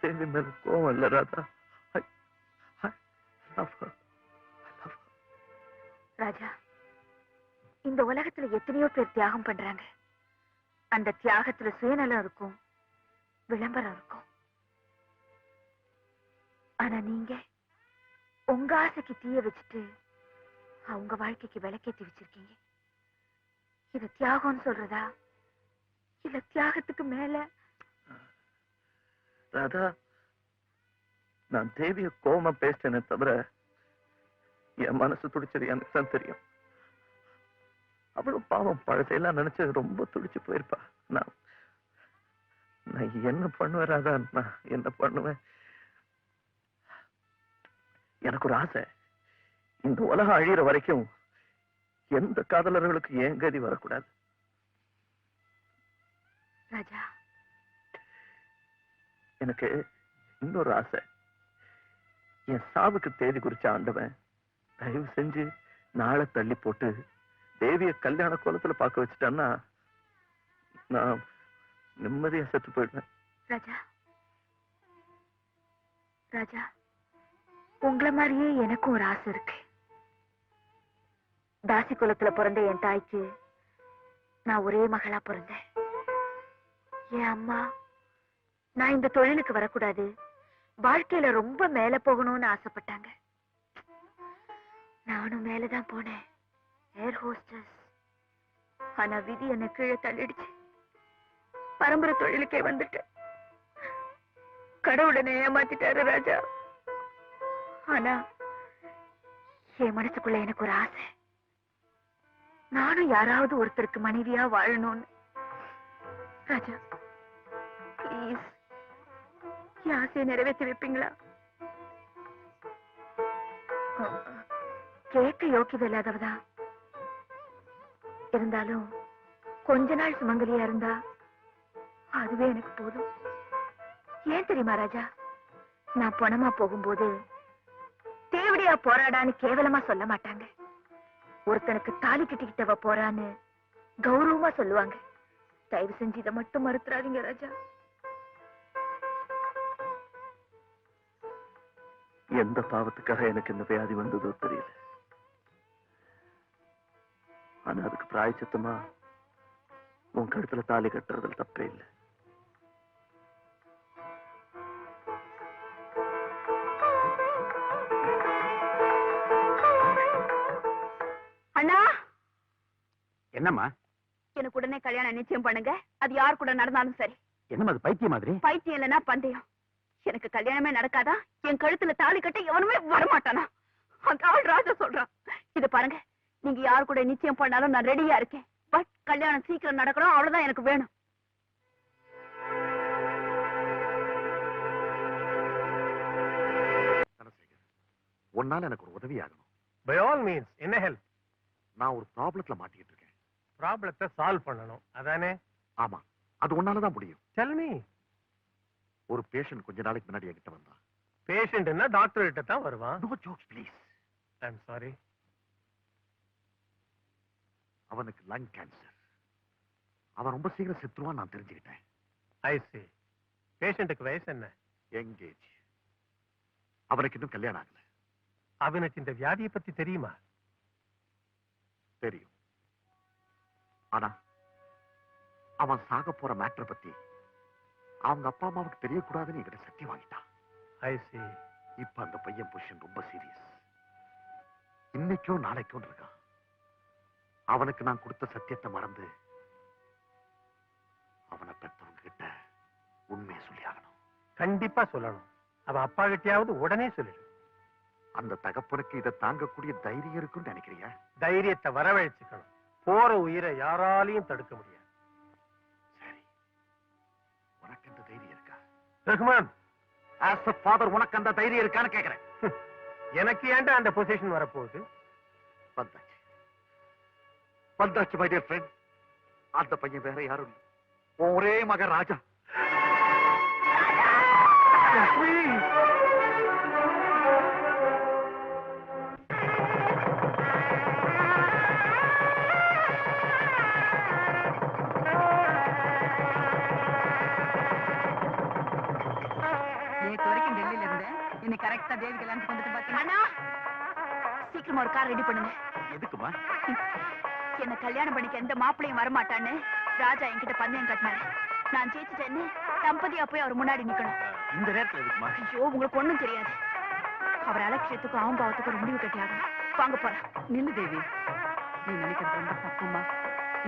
செல்வி மேல கோவம் இல்ல ராதா. ராஜா இந்த உலகத்துல எத்தனையோ பேர் தியாகம் பண்றாங்க. அந்த தியாகத்துல சுயநலம் இருக்கும் விளம்பரம் இருக்கும். ஆனா நீங்க உங்க ஆசைக்கு தீய வச்சுட்டு அவங்க வாழ்க்கைக்கு விளக்கேத்தி வச்சிருக்கீங்க. இது தியாகம்னு சொல்றதா? இல்ல தியாகத்துக்கு மேல ராதா நான் தேவிய கோவமா பேசிட்டேனே தவிர என் மனசு துடிச்சது எனக்கு தான் தெரியும். அவளும் பாவம் பழசையெல்லாம் நினைச்சு ரொம்ப துடிச்சு போயிருப்பா. நான் நான் என்ன பண்ணுவேன் ராதா? நான் என்ன பண்ணுவேன்? எனக்கு ஒரு ஆசை. இந்த உலகம் அழியிற வரைக்கும் எந்த காதலர்களுக்கு ஏன் கதி வரக்கூடாது? ராஜா எனக்கு இன்னொரு ஆசை. என் சாவுக்கு தேதி குறிச்ச ஆண்டவன் தயவு செஞ்சு நாளை தள்ளி போட்டு தேவிய கல்யாண கோலத்துல பார்க்க வச்சுட்டான்னா நான் நிம்மதியா செத்து போயிடுவேன். ராஜா. ராஜா உங்களை மாதிரியே எனக்கும் ஒரு ஆசை இருக்கு. தாசி குலத்துல பிறந்த என் தாய்க்கு நான் ஒரே மகளா பிறந்தேன். என் அம்மா நான் இந்த தொழிலுக்கு வரக்கூடாது. வாழ்க்கையில ரொம்ப மேல போகணும்னு ஆசைப்பட்டாங்க. நானும் மேலதான் போனேன். ஏர் ஹோஸ்டஸ் ஆனா விதி என்னை கீழே தள்ளிடுச்சு. பரம்பரை தொழிலுக்கே வந்துட்டு கடவுளனை ஏமாத்திட்டாரு ராஜா. ஆனா என் மனசுக்குள்ள எனக்கு ஒரு ஆசை. நானும் யாராவது ஒருத்தருக்கு மனைவியா வாழணும்னு. ராஜா ப்ளீஸ் என் ஆசையை நிறைவேற்றி வைப்பீங்களா? கேட்க யோக்கியதை இருந்தாலும் கொஞ்ச நாள் சுமங்கலியா இருந்தா அதுவே எனக்கு போதும். ஏன் தெரியுமா ராஜா? நான் பணமா போகும்போது தேவடியா போராடான்னு கேவலமா சொல்ல மாட்டாங்க. ஒருத்தனுக்கு தாலி கட்டிக்கிட்டவ போறான்னு கௌரவமா சொல்லுவாங்க. தயவு செஞ்சு இதை மட்டும் மறுத்துறாதீங்க ராஜா. எந்த பாவத்துக்காக எனக்கு இந்த வியாதி வந்ததோ தெரியல. ஆனா அதுக்கு பிராயச்சித்தமா உன் கழுத்துல தாலி கட்டுறதுல தப்பே இல்லை. அண்ணா! என்னம்மா? எனக்கு உடனே கல்யாணம் நிச்சயம் பண்ணுங்க. அது யார் கூட நடந்தாலும் சரி. என்னம்மா அது பைத்திய மாதிரி? பைத்தியம் இல்லைன்னா பந்தயம். எனக்கு கல்யாணமே நடக்காதா? என் கழுத்துல தாலி கட்ட எவனுமே வரமாட்டானா? அந்த ஆள் ராஜா சொல்றான். இது பாருங்க நீங்க யார் கூட நிச்சயம் பண்ணாலும் நான் ரெடியா இருக்கேன். பட் கல்யாணம் சீக்கிரம் நடக்கணும் அவ்வளவுதான் எனக்கு வேணும். உன்னால எனக்கு ஒரு உதவி ஆகணும். பை ஆல் மீன்ஸ் என்ன ஹெல்ப் நான் ஒரு ப்ராப்ளத்துல மாட்டிக்கிட்டு இருக்கேன். ப்ராப்ளத்தை சால்வ் பண்ணணும். அதானே? ஆமா அது உன்னாலதான் முடியும். டெல் மீ ஒரு பேஷண்ட் கொஞ்ச நாளைக்கு முன்னாடி என்கிட்ட வந்தான். பேஷண்ட்னா டாக்டர் கிட்ட தான் வருவான். No jokes please I am sorry அவனுக்கு லங் கேன்சர் அவன் ரொம்ப சீக்கிரம் செத்துருவான் நான் தெரிஞ்சுக்கிட்டேன். ஐ சி பேஷண்ட்டுக்கு வயசு என்ன? எங்கேஜ் அவனுக்கு இன்னும் கல்யாணம் ஆகல. அவனுக்கு இந்த வியாதியை பத்தி தெரியுமா? தெரியும். ஆனா அவன் சாக போற மேட்டரை பத்தி அவங்க அப்பா அம்மாவுக்கு தெரியக்கூடாதுன்னு என்கிட்ட சத்தியம் வாங்கிட்டான். ஐ சி இப்ப அந்த பையன் பொசிஷன் ரொம்ப சீரியஸ் இன்னைக்கோ நாளைக்கோ இருக்கான். அவனுக்கு நான் கொடுத்த சத்தியத்தை மறந்து அவனை பெற்றவங்க கிட்ட உண்மையை சொல்லி ஆகணும். கண்டிப்பா சொல்லணும். அவன் அப்பா கிட்டயாவது உடனே சொல்லிடு. அந்த தகப்பனுக்கு இதை தாங்கக்கூடிய தைரியம் இருக்குன்னு நினைக்கிறியா? தைரியத்தை வரவழைச்சுக்கணும். போற உயிரை யாராலையும் தடுக்க முடியாது. ரகுமான் ஆஸ் அ ஃபாதர் உனக்கு அந்த தைரியம் இருக்கான்னு கேக்குறேன். எனக்கு ஏன்டா அந்த பொசிஷன் வரப்போகுது? வந்தாச்சு. வந்தாச்சு மை டியர் ஃப்ரெண்ட் அந்த பையன் வேற யாரும் இல்லை. ஒரே மகன் ராஜா. டெல்லியில கரெக்டா தேவி கல்யாணத்துக்கு வந்துட்டு பாத்தீங்கன்னா சீக்கிரமா ஒரு கார் ரெடி பண்ணுங்க. எதுக்குமா? என்ன கல்யாணம் பண்ணிக்க எந்த மாப்பிளையும் வரமாட்டான்னு ராஜா என்கிட்ட பந்தயம் கட்டினாரு. நான் ஜெயிச்சிட்டேன்னு தம்பதியா போய் அவர் முன்னாடி நிக்கணும். இந்த நேரத்துல எதுக்குமா? ஐயோ உங்களுக்கு ஒண்ணும் தெரியாது. அவர் அலட்சியத்துக்கும் அவம்பாவத்துக்கும் ஒரு முடிவு கட்டியாகணும். வாங்க போறேன் நில்லு தேவி. நீ நினைக்கிறது ரொம்ப தப்புமா?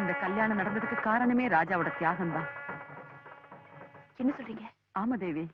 இந்த கல்யாணம் நடந்ததுக்கு காரணமே ராஜாவோட தியாகம் தான் என்ன சொல்றீங்க? ஆமா தேவி.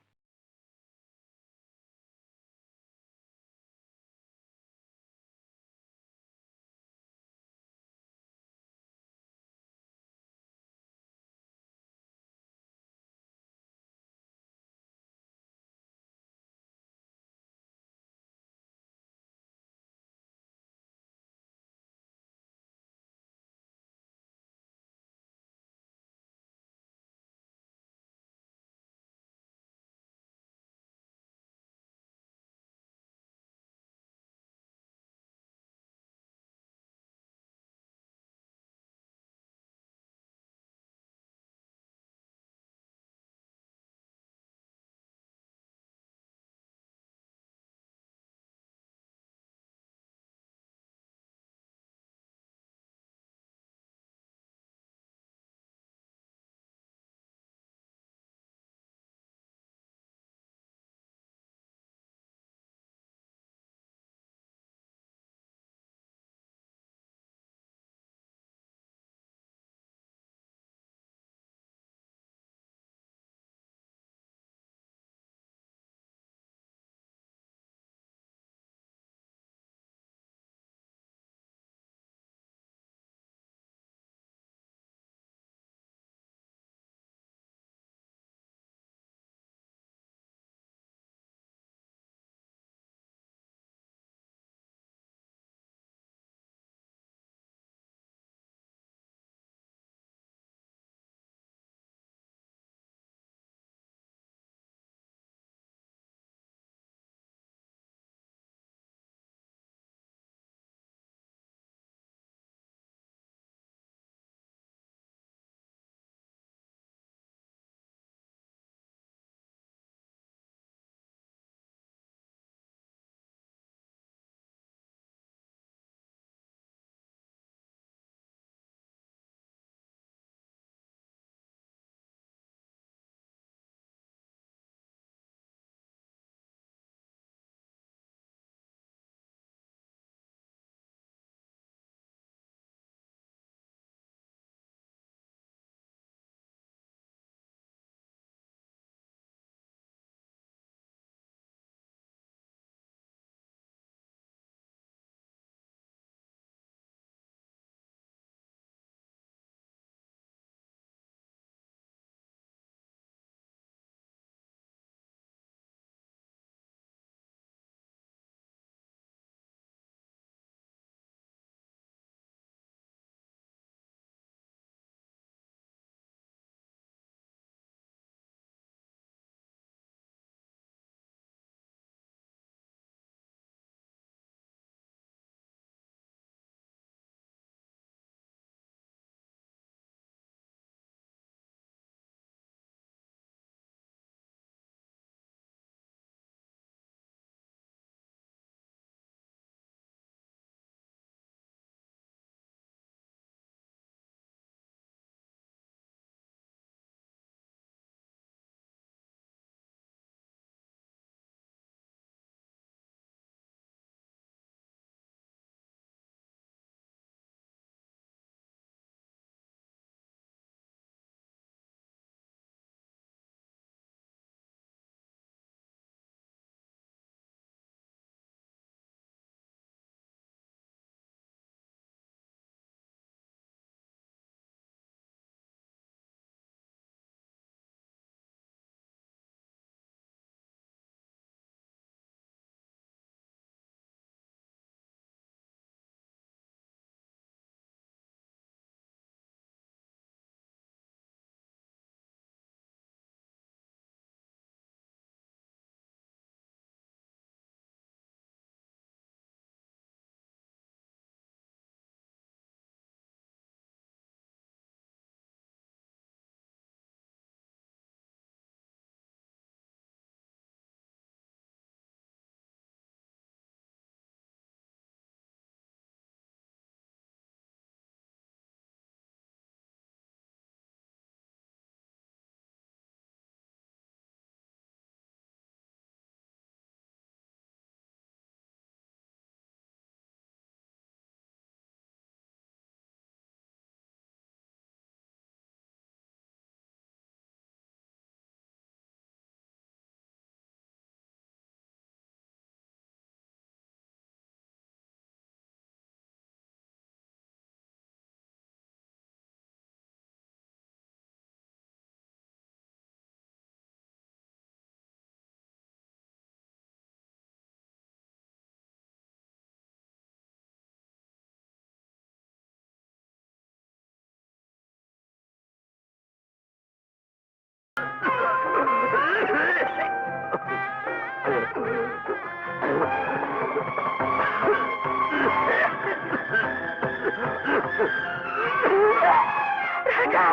ராஜா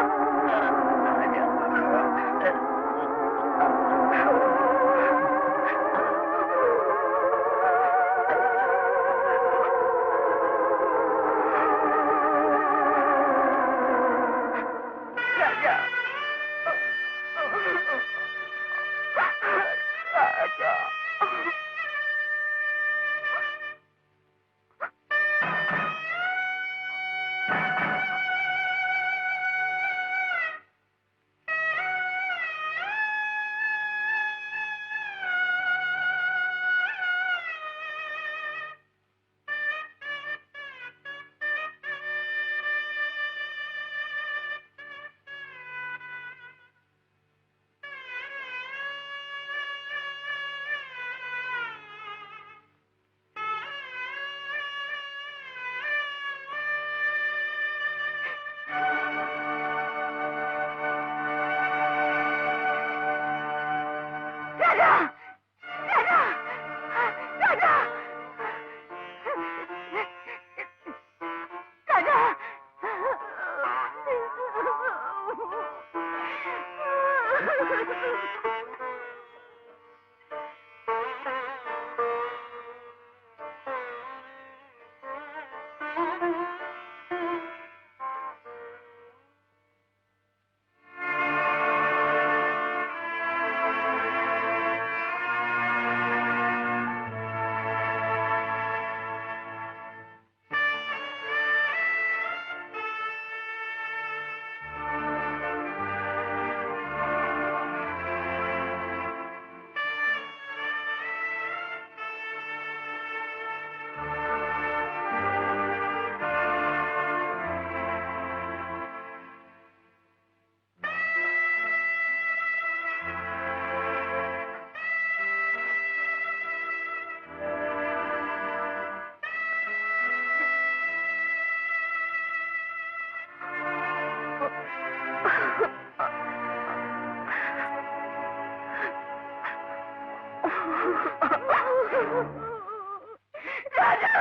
ராஜா